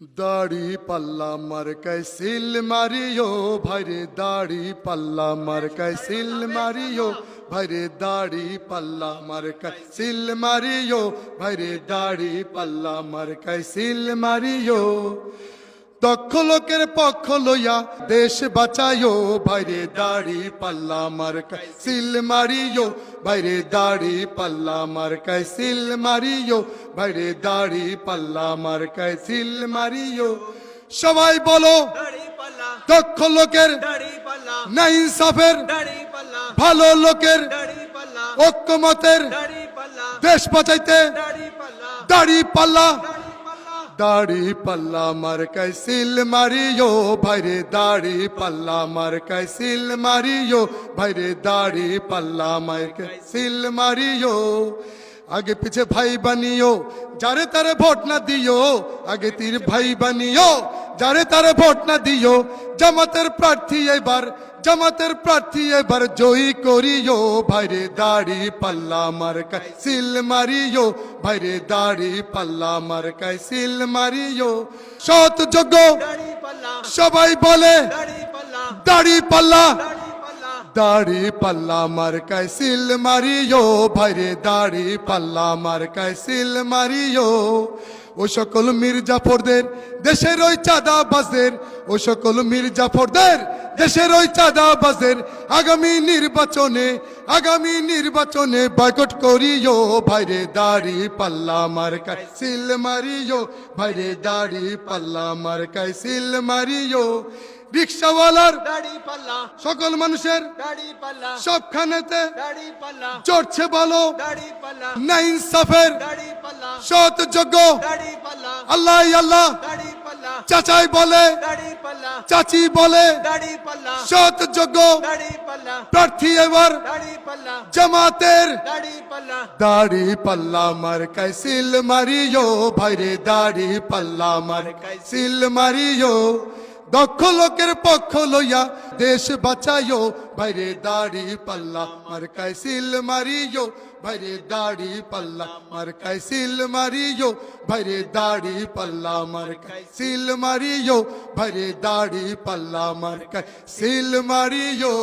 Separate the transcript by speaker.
Speaker 1: দাড়ি পাল্লা মার সিল মারিও ভাইরে দাড়ি পাল্লা মার সিল মারিও ভাইরে দাড়ি পাল্লা মার সিল মারিও ভাইরে দাড়ি পাল্লা মার সিল মারিও দক্ষ লোকের পক্ষ লইয়া দেশ বাঁচাইও ভাইরে দাড়ি পাল্লা মার সিল মারিও ভাইরে দাড়ি পাল্লা মার সিল মারিও ভাইরে দাড়ি পাল্লা মার সিল মারিও। সবাই বলো দক্ষ লোকের না ইনসাফের ভালো লোকের ঐক্যমতের দেশ বাঁচাইতে
Speaker 2: দাড়ি পাল্লা
Speaker 1: দাড়ি পাল্লা মার কাইসিল মারিও ভাইরে দাড়ি পাল্লা মার কাইসিল মারিও ভাইরে দাড়ি পাল্লা মার কাইসিল মারিও আগে পিছে ভাই বানিও যারে তারে ভোট না দিও আগে তীর ভাই বানিও যারে তারে ভোট না দিও, জামাতের প্রার্থী এবার, জামাতের প্রার্থী এবার জয়ী করিও। ভাইরে দাড়ি পাল্লা মার সিল মারিও, ভাইরে দাড়ি পাল্লা মার সিল মারিও। সৎ যোগ্য, সবাই বলে,
Speaker 2: দাড়ি পাল্লা
Speaker 1: দাড়ি পাল্লা মার সিল মারিও। ভাইরে দাড়ি পাল্লা মার সিল মারিও। ও সকল মির্জাফরদের, দেশের ওই চাঁদা বাজের ও সকল মির্জাফরদের, দেশের ওই চাঁদা বাজের আগামী নির্বাচনে আগামী নির্বাচনে বয়কট করিও, ভাইরে দাড়ি পাল্লা মার্কায় সিল মারিও, ভাইরে দাড়ি পাল্লা মার্কায় সিল মারিও। রিক্সাওয়ালার সকল মানুষের সবখানেতে চড়ছে
Speaker 2: পাল্লা
Speaker 1: না ইনসাফের সৎ যোগ্য আল্লাহ আল্লাহ চাচাই বলে চাচি বলে সৎ যোগ্য
Speaker 2: দাড়ি পাল্লা
Speaker 1: প্রার্থী এবার জামাতের দাড়ি পাল্লা মার সিল মারিও ভাইরে দাড়ি পাল্লা মার সিল মারিও দক্ষ লোকের পক্ষ লইয়া দেশ বাঁচাইও। ভাইরে দাড়ি পাল্লা মার সিল মারিও। ভাইরে দাড়ি পাল্লা মার সিল মারিও। ভাইরে দাড়ি পাল্লা মার সিল মারিও। ভাইরে দাড়ি পাল্লা মার সিল মারিও।